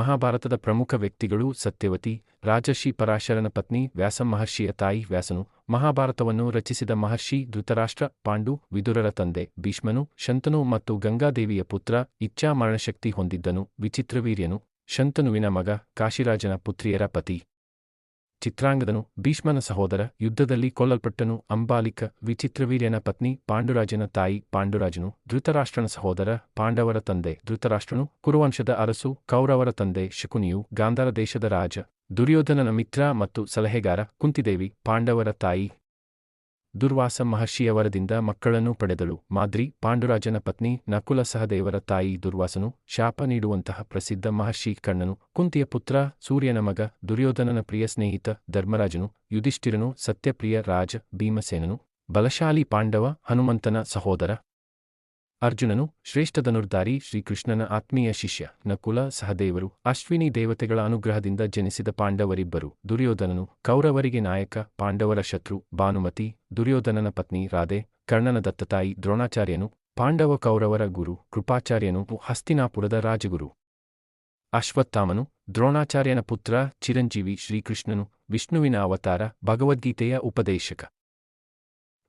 ಮಹಾಭಾರತದ ಪ್ರಮುಖ ವ್ಯಕ್ತಿಗಳು ಸತ್ಯವತಿ, ರಾಜರ್ಷಿ ಪರಾಶರನ ಪತ್ನಿ ವ್ಯಾಸ ಮಹರ್ಷಿಯ ತಾಯಿ ವ್ಯಾಸನು, ಮಹಾಭಾರತವನ್ನು ರಚಿಸಿದ ಮಹರ್ಷಿ ಧೃತರಾಷ್ಟ್ರ, ಪಾಂಡು, ವಿದುರರ ತಂದೆ ಭೀಷ್ಮನು, ಶಂತನು ಮತ್ತು ಗಂಗಾದೇವಿಯ ಪುತ್ರ ಇಚ್ಛಾ ಮರಣಶಕ್ತಿ ಹೊಂದಿದ್ದನು, ವಿಚಿತ್ರವೀರ್ಯನು, ಶಂತನುವಿನ ಮಗ ಕಾಶಿರಾಜನ ಪುತ್ರಿಯರ ಪತಿ. ಚಿತ್ರಾಂಗದನು ಭೀಷ್ಮನ ಸಹೋದರ ಯುದ್ಧದಲ್ಲಿ ಕೊಲ್ಲಲ್ಪಟ್ಟನು ಅಂಬಾಲಿಕ ವಿಚಿತ್ರವೀರ್ಯನ ಪತ್ನಿ ಪಾಂಡುರಾಜನ ತಾಯಿ ಪಾಂಡುರಾಜನು ಧೃತರಾಷ್ಟ್ರನ ಸಹೋದರ ಪಾಂಡವರ ತಂದೆ ಧೃತರಾಷ್ಟ್ರನು ಕುರುವಂಶದ ಅರಸು ಕೌರವರ ತಂದೆ ಶಕುನಿಯು ಗಾಂಧಾರ ದೇಶದ ರಾಜ ದುರ್ಯೋಧನನ ಮಿತ್ರ ಮತ್ತು ಸಲಹೆಗಾರ ಕುಂತಿದೇವಿ ಪಾಂಡವರ ತಾಯಿ ದುರ್ವಾಸ ಮಹರ್ಷಿಯವರದಿಂದ ಮಕ್ಕಳನ್ನು ಪಡೆದಳು. ಮಾದ್ರಿ, ಪಾಂಡುರಾಜನ ಪತ್ನಿ, ನಕುಲ ಸಹದೇವರ ತಾಯಿ ದುರ್ವಾಸನು, ಶಾಪ ನೀಡುವಂತಹ ಪ್ರಸಿದ್ಧ ಮಹರ್ಷಿ ಕಣ್ಣನು ಕುಂತಿಯ ಪುತ್ರ, ಸೂರ್ಯನ ಮಗ, ದುರ್ಯೋಧನನ ಪ್ರಿಯ ಸ್ನೇಹಿತ, ಧರ್ಮರಾಜನು, ಯುಧಿಷ್ಠಿರನು, ಸತ್ಯಪ್ರಿಯ ರಾಜ, ಭೀಮಸೇನನು, ಬಲಶಾಲಿ ಪಾಂಡವ, ಹನುಮಂತನ ಸಹೋದರ. ಅರ್ಜುನನು ಶ್ರೇಷ್ಠ ಧನುರ್ಧಾರಿ ಶ್ರೀಕೃಷ್ಣನ ಆತ್ಮೀಯ ಶಿಷ್ಯ, ನಕುಲ ಸಹದೇವರು, ಅಶ್ವಿನಿ ದೇವತೆಗಳ ಅನುಗ್ರಹದಿಂದ ಜನಿಸಿದ ಪಾಂಡವರಿಬ್ಬರು, ದುರ್ಯೋಧನನು ಕೌರವರಿಗೆ ನಾಯಕ, ಪಾಂಡವರ ಶತ್ರು ಭಾನುಮತಿ, ದುರ್ಯೋಧನನ ಪತ್ನಿ ರಾಧೆ, ಕರ್ಣನ ದತ್ತತಾಯಿ ದ್ರೋಣಾಚಾರ್ಯನು, ಪಾಂಡವ ಕೌರವರ ಗುರು ಕೃಪಾಚಾರ್ಯನು, ಹಸ್ತಿನಾಪುರದ ರಾಜಗುರು. ಅಶ್ವತ್ಥಾಮನು ದ್ರೋಣಾಚಾರ್ಯನ ಪುತ್ರ ಚಿರಂಜೀವಿ ಶ್ರೀಕೃಷ್ಣನು ವಿಷ್ಣುವಿನ ಅವತಾರ ಭಗವದ್ಗೀತೆಯ ಉಪದೇಶಕ.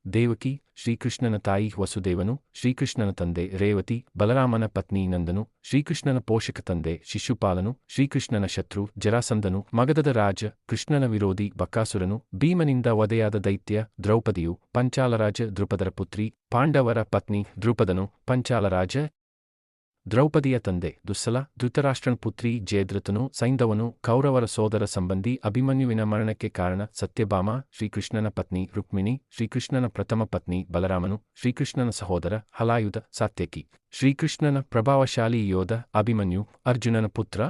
ದೇವಕಿ, ಶ್ರೀಕೃಷ್ಣನ ತಾಯಿ ವಸುದೇವನು, ಶ್ರೀಕೃಷ್ಣನ ತಂದೆ ರೇವತಿ, ಬಲರಾಮನ ಪತ್ನಿ ನಂದನು, ಶ್ರೀಕೃಷ್ಣನ ಪೋಷಕ ತಂದೆ ಶಿಶುಪಾಲನು, ಶ್ರೀಕೃಷ್ಣನ ಶತ್ರು ಜರಾಸಂದನು ಮಗಧದ ರಾಜ ಕೃಷ್ಣನ ವಿರೋಧಿ ಬಕ್ಕಾಸುರನು ಭೀಮನಿಂದ ವಧೆಯಾದ ದೈತ್ಯ ದ್ರೌಪದಿಯು, ಪಂಚಾಲರಾಜ ದೃಪದರ ಪುತ್ರಿ ಪಾಂಡವರ ಪತ್ನಿ ದೃಪದನು ಪಂಚಾಲರಾಜ ದ್ರೌಪದಿಯ ತಂದೆ ದುಸ್ಸಲ, ಧೃತರಾಷ್ಟ್ರನ್ ಪುತ್ರಿ ಜಯದ್ರಥನು ಸೈಂಧವನು ಕೌರವರ ಸೋದರ ಸಂಬಂಧಿ ಅಭಿಮನ್ಯುವಿನ ಮರಣಕ್ಕೆ ಕಾರಣ ಸತ್ಯಭಾಮ, ಶ್ರೀಕೃಷ್ಣನ ಪತ್ನಿ ರುಕ್ಮಿಣಿ, ಶ್ರೀಕೃಷ್ಣನ ಪ್ರಥಮ ಪತ್ನಿ ಬಲರಾಮನು, ಶ್ರೀಕೃಷ್ಣನ ಸಹೋದರ ಹಲಾಯುಧ ಸಾತ್ಯಕಿ, ಶ್ರೀಕೃಷ್ಣನ ಪ್ರಭಾವಶಾಲಿ ಯೋಧ ಅಭಿಮನ್ಯು, ಅರ್ಜುನನ ಪುತ್ರ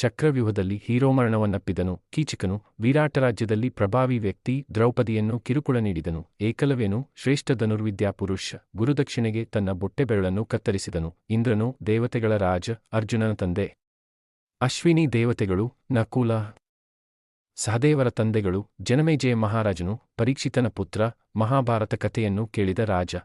ಚಕ್ರವ್ಯೂಹದಲ್ಲಿ ಹೀರೋಮರಣವನ್ನಪ್ಪಿದನು ಕೀಚಕನು ವಿರಾಟ ರಾಜ್ಯದಲ್ಲಿ ಪ್ರಭಾವಿ ವ್ಯಕ್ತಿ ದ್ರೌಪದಿಯನ್ನು ಕಿರುಕುಳ ನೀಡಿದನು. ಏಕಲವೇನು ಶ್ರೇಷ್ಠ ಧನುರ್ವಿದ್ಯಾ ಪುರುಷ ಗುರುದಕ್ಷಿಣೆಗೆ ತನ್ನ ಬೊಟ್ಟೆಬೆರಳನ್ನು ಕತ್ತರಿಸಿದನು. ಇಂದ್ರನು ದೇವತೆಗಳ ರಾಜ, ಅರ್ಜುನನ ತಂದೆ. ಅಶ್ವಿನಿ ದೇವತೆಗಳು, ನಕುಲ ಸಹದೇವರ ತಂದೆಗಳು, ಜನಮೇಜಯ ಮಹಾರಾಜನು ಪರೀಕ್ಷಿತನ ಪುತ್ರ ಮಹಾಭಾರತ ಕಥೆಯನ್ನು ಕೇಳಿದ ರಾಜ.